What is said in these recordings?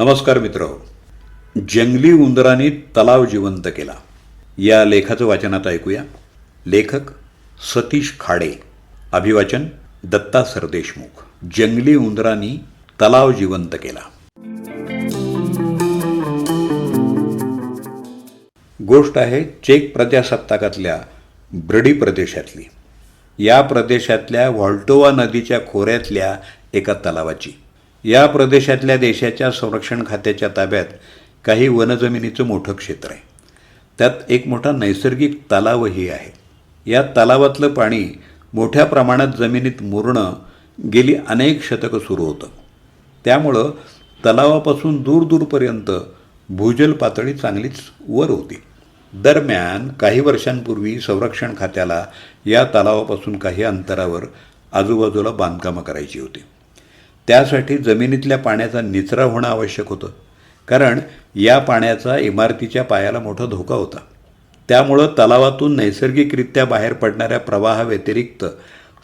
नमस्कार मित्र. जंगली उंदरांनी तलाव जिवंत केला. या लेखाचं वाचनात ऐकूया. लेखक सतीश खाडे. अभिवाचन दत्ता सरदेशमुख. जंगली उंदरांनी तलाव जिवंत केला. गोष्ट आहे चेक प्रजासत्ताकातल्या ब्रडी प्रदेशातली. या प्रदेशातल्या व्हॉल्टोवा नदीच्या खोऱ्यातल्या एका तलावाची. या प्रदेशातल्या देशाच्या संरक्षण खात्याच्या ताब्यात काही वनजमिनीचं मोठं क्षेत्र आहे. त्यात एक मोठा नैसर्गिक तलावही आहे. या तलावातलं पाणी मोठ्या प्रमाणात जमिनीत मुरणं गेली अनेक शतकं सुरू होतं. त्यामुळं तलावापासून दूर दूरपर्यंत भूजल पातळी चांगलीच वर होती. दरम्यान काही वर्षांपूर्वी संरक्षण खात्याला या तलावापासून काही अंतरावर आजूबाजूला बांधकामं करायची होती. त्यासाठी जमिनीतल्या पाण्याचा निचरा होणं आवश्यक होतं. कारण या पाण्याचा इमारतीच्या पायाला मोठा धोका होता. त्यामुळं तलावातून नैसर्गिकरित्या बाहेर पडणाऱ्या प्रवाहाव्यतिरिक्त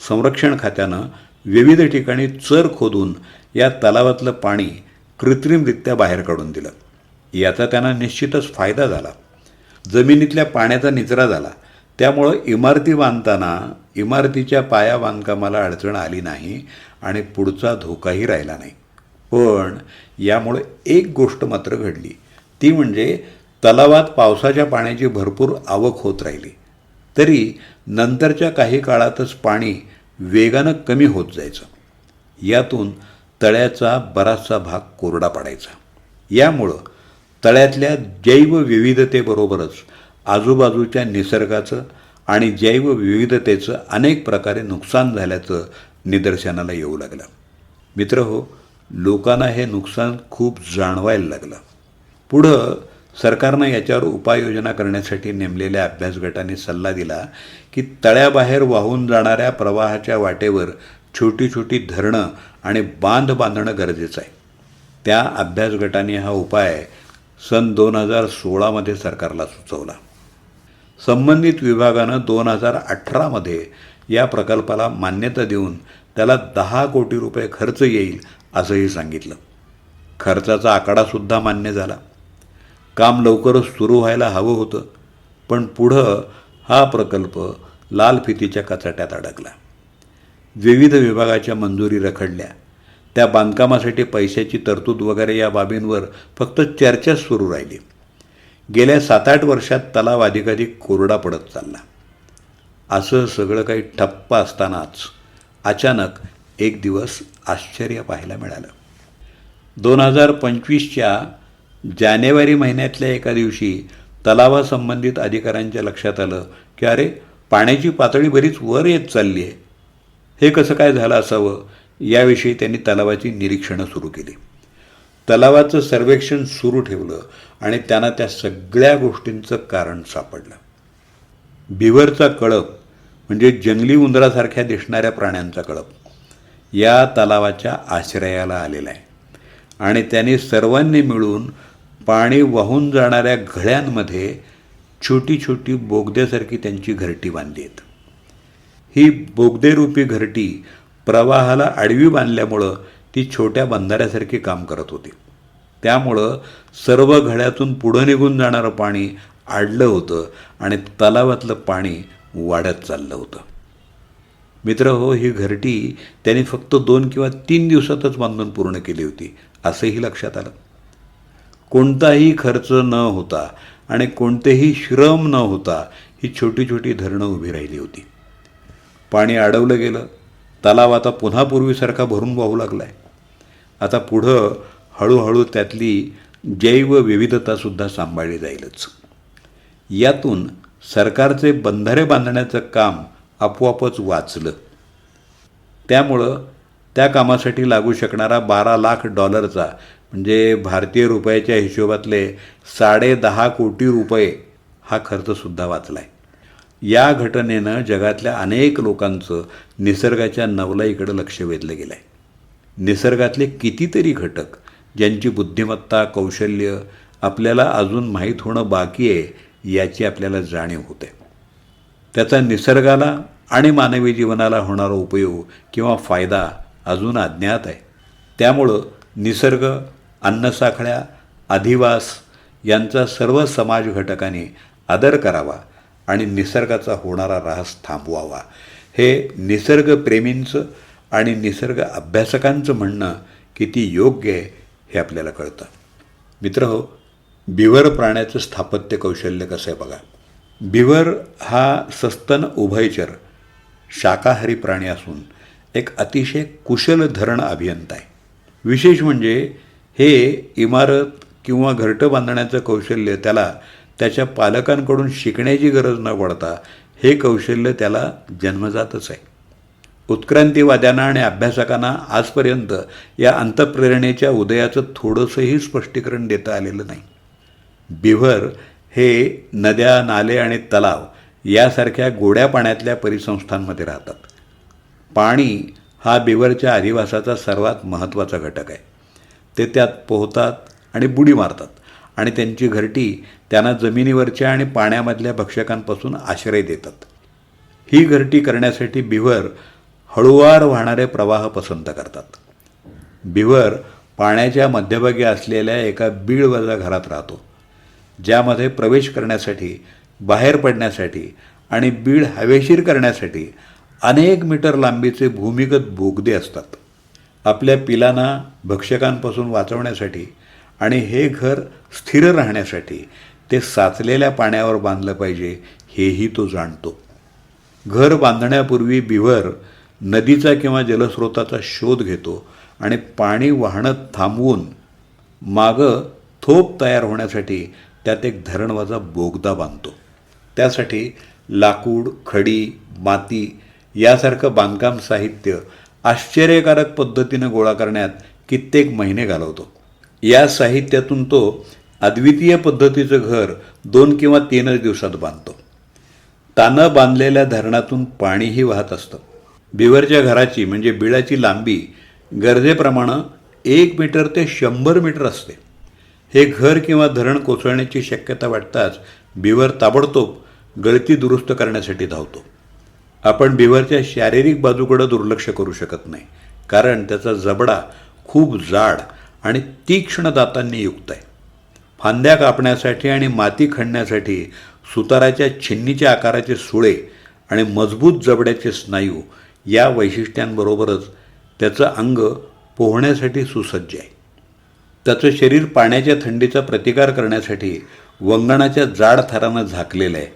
संरक्षण खात्यानं विविध ठिकाणी चर खोदून या तलावातलं पाणी कृत्रिमरित्या बाहेर काढून दिलं. याचा त्यांना निश्चितच फायदा झाला. जमिनीतल्या पाण्याचा निचरा झाला. त्यामुळं इमारती बांधताना इमारतीच्या पाया बांधकामाला अडचण आली नाही आणि पुढचा धोकाही राहिला नाही. पण यामुळे एक गोष्ट मात्र घडली. ती म्हणजे तलावात पावसाच्या पाण्याची भरपूर आवक होत राहिली. तरी नंतरच्या काही काळातच पाणी वेगानं कमी होत जायचं. यातून तळ्याचा बराचसा भाग कोरडा पडायचा. यामुळं तळ्यातल्या जैवविविधतेबरोबरच आजूबाजूच्या निसर्गाचं आणि जैवविविधतेचं अनेक प्रकारे नुकसान झाल्याचं निदर्शनाला येऊ लागलं. मित्र हो लोकांना हे नुकसान खूप जाणवायला लागलं. पुढं सरकारनं याच्यावर उपाययोजना करण्यासाठी नेमलेल्या अभ्यास गटाने सल्ला दिला की तळ्याबाहेर वाहून जाणाऱ्या प्रवाहाच्या वाटेवर छोटी छोटी धरणं आणि बांध बांधणं गरजेचं आहे. त्या अभ्यास गटाने हा उपाय सन दोन हजार सोळामध्ये सरकारला सुचवला. संबंधित विभागानं दोन हजार अठरामध्ये या प्रकल्पाला मान्यता देऊन त्याला दहा कोटी रुपये खर्च येईल असंही सांगितलं. खर्चाचा आकडासुद्धा मान्य झाला. काम लवकरच सुरू व्हायला हवं होतं पण पुढं हा प्रकल्प लाल फितीच्या कचाट्यात अडकला. विविध विभागाच्या मंजुरी रखडल्या. त्या बांधकामासाठी पैशाची तरतूद वगैरे या बाबींवर फक्त चर्चाच सुरू राहिली. गेल्या सात आठ वर्षात तलाव अधिकाधिक कोरडा पडत चालला. असं सगळं काही ठप्प असतानाच अचानक एक दिवस आश्चर्य पाहायला मिळालं. दोन हजार पंचवीसच्या जानेवारी महिन्यातल्या एका दिवशी तलावासंबंधित अधिकाऱ्यांच्या लक्षात आलं की अरे पाण्याची पातळी बरीच वर येत चालली आहे हे कसं काय झालं असावं? याविषयी त्यांनी तलावाची निरीक्षणं सुरू केली. तलावाचं सर्वेक्षण सुरू ठेवलं आणि त्यांना त्या सगळ्या गोष्टींचं कारण सापडलं. बिवरचा कळप म्हणजे जंगली उंदरासारख्या दिसणाऱ्या प्राण्यांचा कळप या तलावाच्या आश्रयाला आलेला आहे. आणि त्यांनी सर्वांनी मिळून पाणी वाहून जाणाऱ्या घळ्यांमध्ये छोटी छोटी बोगद्यासारखी त्यांची घरटी बांधली आहेत ही बोगदेरूपी घरटी प्रवाहाला आडवी बांधल्यामुळं ती छोट्या बंधाऱ्यासारखी काम करत होती. त्यामुळं सर्व घड्यातून पुढं निघून जाणारं पाणी आडलं होतं आणि तलावातलं पाणी वाढत चाललं होतं. मित्र हो ही घरटी त्यांनी फक्त दोन किंवा तीन दिवसातच बांधून पूर्ण केली होती असंही लक्षात आलं. कोणताही खर्च न होता आणि कोणतेही श्रम न होता ही छोटी छोटी धरणं उभी राहिली होती. पाणी अडवलं गेलं तलाव आता पुन्हा पूर्वीसारखा भरून वाहू लागला आहे आता पुढं हळूहळू त्यातली जैवविविधतासुद्धा सांभाळली जाईलच. यातून सरकारचे बंधारे बांधण्याचं काम आपोआपच वाचलं. त्यामुळं त्या कामासाठी लागू शकणारा बारा लाख डॉलरचा म्हणजे भारतीय रुपयाच्या हिशोबातले साडे दहा कोटी रुपये हा खर्चसुद्धा वाचला आहे या घटनेनं जगातल्या अनेक लोकांचं निसर्गाच्या नवलाईकडं लक्ष वेधलं गेलं आहे निसर्गातले कितीतरी घटक ज्यांची बुद्धिमत्ता कौशल्य आपल्याला अजून माहीत होणं बाकी आहे याची आपल्याला जाणीव होते. त्याचा निसर्गाला आणि मानवी जीवनाला होणारा उपयोग किंवा फायदा अजून अज्ञात आहे. त्यामुळं निसर्ग अन्नसाखळ्या अधिवास यांचा सर्व समाज घटकांनी आदर करावा आणि निसर्गाचा होणारा ऱ्हास थांबवावा. हे निसर्गप्रेमींचं आणि निसर्ग अभ्यासकांचं म्हणणं किती योग्य आहे हे आपल्याला कळतं. मित्र हो बिवर प्राण्याचं स्थापत्य कौशल्य कसं आहे बघा? बिवर हा सस्तन उभयचर शाकाहारी प्राणी असून एक अतिशय कुशल धरण अभियंता आहे. विशेष म्हणजे हे इमारत किंवा घरटं बांधण्याचं कौशल्य त्याला त्याच्या पालकांकडून शिकण्याची गरज न पडता हे कौशल्य त्याला जन्मजातच आहे. उत्क्रांतीवाद्यांना आणि अभ्यासकांना आजपर्यंत या अंतप्रेरणेच्या उदयाचं थोडंसंही स्पष्टीकरण देता आलेलं नाही. बिव्हर हे नद्या नाले आणि तलाव यासारख्या गोड्या पाण्यातल्या परिसंस्थांमध्ये राहतात. पाणी हा बिवरच्या अधिवासाचा सर्वात महत्त्वाचा घटक आहे. ते त्यात पोहतात आणि बुडी मारतात आणि त्यांची घरटी त्यांना जमिनीवरच्या आणि पाण्यामधल्या भक्षकांपासून आश्रय देतात. ही घरटी करण्यासाठी बिव्हर हळुवार वाहणारे प्रवाह पसंत करतात. बिव्हर पाण्याच्या मध्यभागी असलेल्या एका बीळवजा घरात राहतो. ज्यामध्ये प्रवेश करण्यासाठी बाहेर पडण्यासाठी आणि बीड हवेशीर करण्यासाठी अनेक मीटर लांबीचे भूमिगत बोगदे असतात. आपल्या पिलांना भक्षकांपासून वाचवण्यासाठी आणि हे घर स्थिर राहण्यासाठी ते साचलेल्या पाण्यावर बांधलं पाहिजे हेही तो जाणतो. घर बांधण्यापूर्वी बिव्हर नदीचा किंवा जलस्रोताचा शोध घेतो आणि पाणी वाहणं थांबवून मागं थोप तयार होण्यासाठी त्यात एक धरणवाजा बोगदा बांधतो. त्यासाठी लाकूड खडी माती यासारखं बांधकाम साहित्य आश्चर्यकारक पद्धतीनं गोळा करण्यात कित्येक महिने घालवतो. या साहित्यातून तो अद्वितीय पद्धतीचं घर दोन किंवा तीनच दिवसात बांधतो. तानं बांधलेल्या धरणातून पाणीही वाहत असतं. बिवरच्या घराची म्हणजे बिळाची लांबी गरजेप्रमाणे एक मीटर ते शंभर मीटर असते. हे घर किंवा धरण कोसळण्याची शक्यता वाटताच बिवर ताबडतोब गळती दुरुस्त करण्यासाठी धावतो. आपण बिवरच्या शारीरिक बाजूकडं दुर्लक्ष करू शकत नाही कारण त्याचा जबडा खूप जाड आणि तीक्ष्ण दातांनी युक्त आहे. फांद्या कापण्यासाठी आणि माती खणण्यासाठी सुताराच्या छिन्नीच्या आकाराचे सुळे आणि मजबूत जबड्याचे स्नायू या वैशिष्ट्यांबरोबरच त्याचं अंग पोहण्यासाठी सुसज्ज आहे. त्याचं शरीर पाण्याच्या थंडीचा प्रतिकार करण्यासाठी वंगणाच्या जाड थरानं झाकलेलं आहे.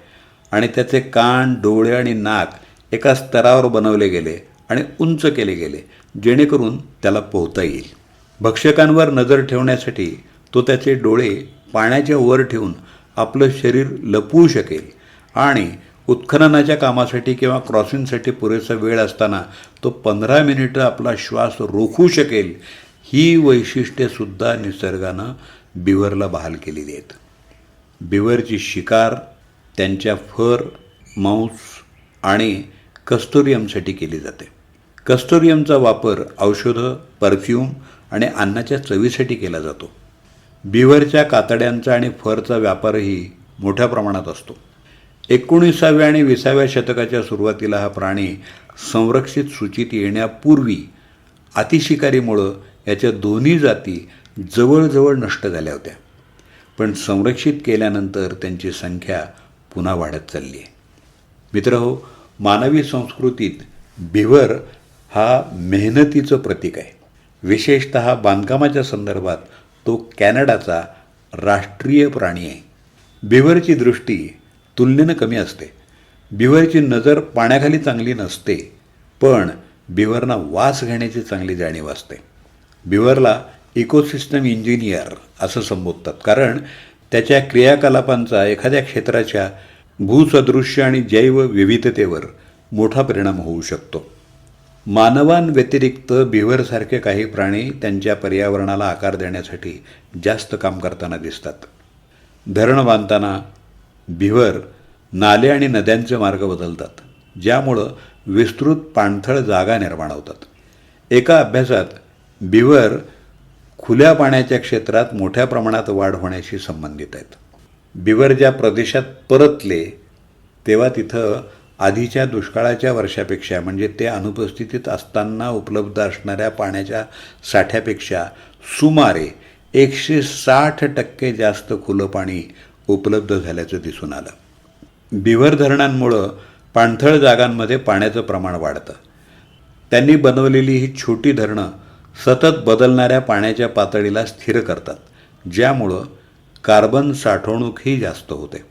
आणि त्याचे कान डोळे आणि नाक एका स्तरावर बनवले गेले आणि उंच केले गेले जेणेकरून त्याला पोहता येईल. भक्षकांवर नजर ठेवण्यासाठी तो त्याचे डोळे पाण्याच्या वर ठेवून आपलं शरीर लपवू शकेल आणि उत्खननाच्या कामासाठी किंवा क्रॉसिंगसाठी पुरेसा वेळ असताना तो पंधरा मिनिटं आपला श्वास रोखू शकेल ही वैशिष्ट्येसुद्धा निसर्गानं बिव्हरला बहाल केलेली आहेत. बिव्हरची शिकार त्यांच्या फर मांस आणि कस्तुरियमसाठी केली जाते. कस्तुरियमचा वापर औषधं परफ्यूम आणि अन्नाच्या चवीसाठी केला जातो. बिव्हरच्या कातड्यांचा आणि फरचा व्यापारही मोठ्या प्रमाणात असतो. एकोणीसाव्या आणि विसाव्या शतकाच्या सुरुवातीला हा प्राणी संरक्षित सूचीत येण्यापूर्वी अतिशिकारीमुळं याच्या दोन्ही जाती जवळजवळ नष्ट झाल्या होत्या. पण संरक्षित केल्यानंतर त्यांची संख्या पुन्हा वाढत चालली आहे. मित्रहो मानवी संस्कृतीत बिवर हा मेहनतीचं प्रतीक आहे. विशेषत बांधकामाच्या संदर्भात तो कॅनडाचा राष्ट्रीय प्राणी आहे. बिवरची दृष्टी तुलनेनं कमी असते. बिवरची नजर पाण्याखाली चांगली नसते पण बिवरना वास घेण्याची चांगली जाणीव असते. बिवरला इकोसिस्टम इंजिनियर असं संबोधतात. कारण त्याच्या क्रियाकलापांचा एखाद्या क्षेत्राच्या भूसदृश्य आणि जैव विविधतेवर मोठा परिणाम होऊ शकतो. मानवांव्यतिरिक्त बिव्हरसारखे काही प्राणी त्यांच्या पर्यावरणाला आकार देण्यासाठी जास्त काम करताना दिसतात. धरण बांधताना बिव्हर नाले आणि नद्यांचे मार्ग बदलतात ज्यामुळं विस्तृत पाणथळ जागा निर्माण होतात. एका अभ्यासात बिवर खुल्या पाण्याच्या क्षेत्रात मोठ्या प्रमाणात वाढ होण्याशी संबंधित आहेत. बिवर ज्या प्रदेशात परतले तेव्हा तिथं आधीच्या दुष्काळाच्या वर्षापेक्षा म्हणजे ते अनुपस्थितीत असताना उपलब्ध असणाऱ्या पाण्याच्या साठ्यापेक्षा सुमारे एकशे साठ टक्के जास्त खुलं पाणी उपलब्ध झाल्याचं दिसून आलं. बिवर धरणांमुळं पाणथळ जागांमध्ये पाण्याचं प्रमाण वाढतं. त्यांनी बनवलेली ही छोटी धरणं सतत बदलणाऱ्या पाण्याच्या पातळीला स्थिर करतात ज्यामुळं कार्बन साठवणूकही जास्त होते.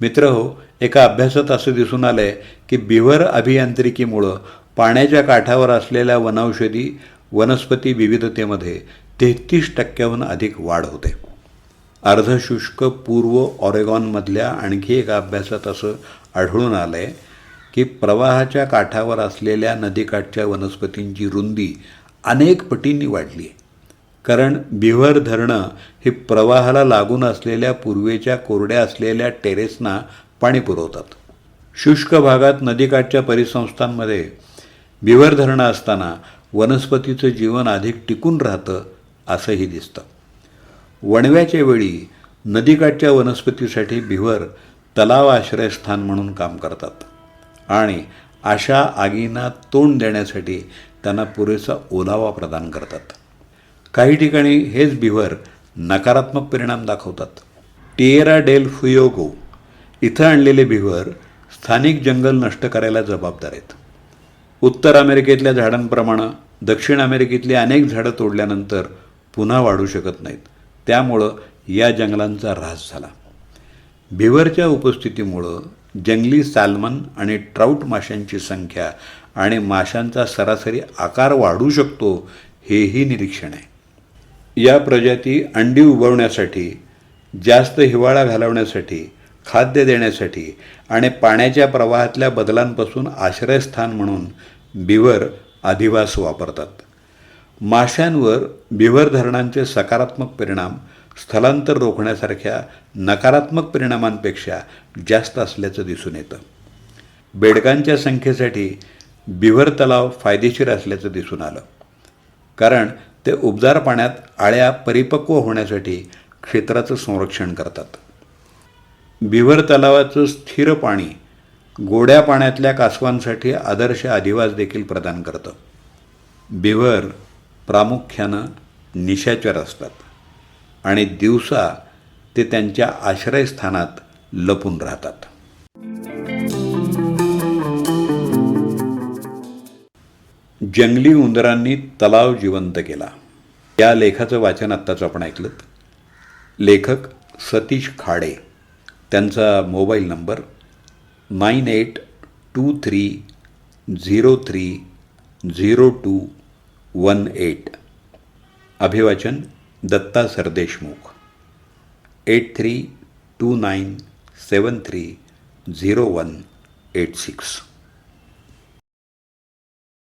मित्र हो एका अभ्यासात असं दिसून आलं आहे की बिव्हर अभियांत्रिकीमुळं पाण्याच्या काठावर असलेल्या वनौषधी वनस्पती विविधतेमध्ये तेहतीस टक्क्याहून अधिक वाढ होते. अर्धशुष्क पूर्व ऑरेगॉनमधल्या आणखी एका अभ्यासात असं आढळून आलं आहे की प्रवाहाच्या काठावर असलेल्या नदीकाठच्या वनस्पतींची रुंदी अनेक पटींनी वाढली आहे. कारण बिव्हर धरणं हे प्रवाहाला लागून असलेल्या पूर्वेच्या कोरड्या असलेल्या टेरेसना पाणी पुरवतात. शुष्क भागात नदीकाठच्या परिसंस्थांमध्ये बिव्हर धरणं असताना वनस्पतीचं जीवन अधिक टिकून राहतं असंही दिसतं. वणव्याच्या वेळी नदीकाठच्या वनस्पतीसाठी बिव्हर तलाव आश्रयस्थान म्हणून काम करतात. आणि अशा आगींना तोंड देण्यासाठी त्यांना पुरेसा ओलावा प्रदान करतात. काही ठिकाणी हेच बिव्हर नकारात्मक परिणाम दाखवतात. टिएरा डेल फुयोगो इथं आणलेले बिव्हर स्थानिक जंगल नष्ट करायला जबाबदार आहेत. उत्तर अमेरिकेतल्या झाडांप्रमाणे दक्षिण अमेरिकेतली अनेक झाडं तोडल्यानंतर पुन्हा वाढू शकत नाहीत. त्यामुळं या जंगलांचा ऱ्हास झाला. बिव्हरच्या उपस्थितीमुळं जंगली सॅल्मन आणि ट्राऊट माशांची संख्या आणि माशांचा सरासरी आकार वाढू शकतो हेही निरीक्षण आहे. या प्रजाती अंडी उगवण्यासाठी जास्त हिवाळा घालवण्यासाठी खाद्य देण्यासाठी आणि पाण्याच्या प्रवाहातल्या बदलांपासून आश्रयस्थान म्हणून बिवर अधिवास वापरतात. माशांवर बिवर धरणांचे सकारात्मक परिणाम स्थलांतर रोखण्यासारख्या नकारात्मक परिणामांपेक्षा जास्त असल्याचं दिसून येतं. बेडकांच्या संख्येसाठी बिवर तलाव फायदेशीर असल्याचं दिसून आलं. कारण ते उबदार पाण्यात आळ्या परिपक्व होण्यासाठी क्षेत्राचं संरक्षण करतात. बिवर तलावाचं स्थिर पाणी गोड्या पाण्यातल्या कासवांसाठी आदर्श अधिवास देखील प्रदान करतं. बिव्हर प्रामुख्यानं निशाचर असतात आणि दिवसा ते त्यांच्या आश्रयस्थानात लपून राहतात. जंगली उंदरांनी तलाव जिवंत केला. या लेखाचं वाचन आत्ताच आपण ऐकलं लेखक सतीश खाडे. त्यांचा mobile number nine eight two three zero three zero two one eight. अभिवाचन Datta Sardeshmukh. Eight three two nine seven three zero one eight six.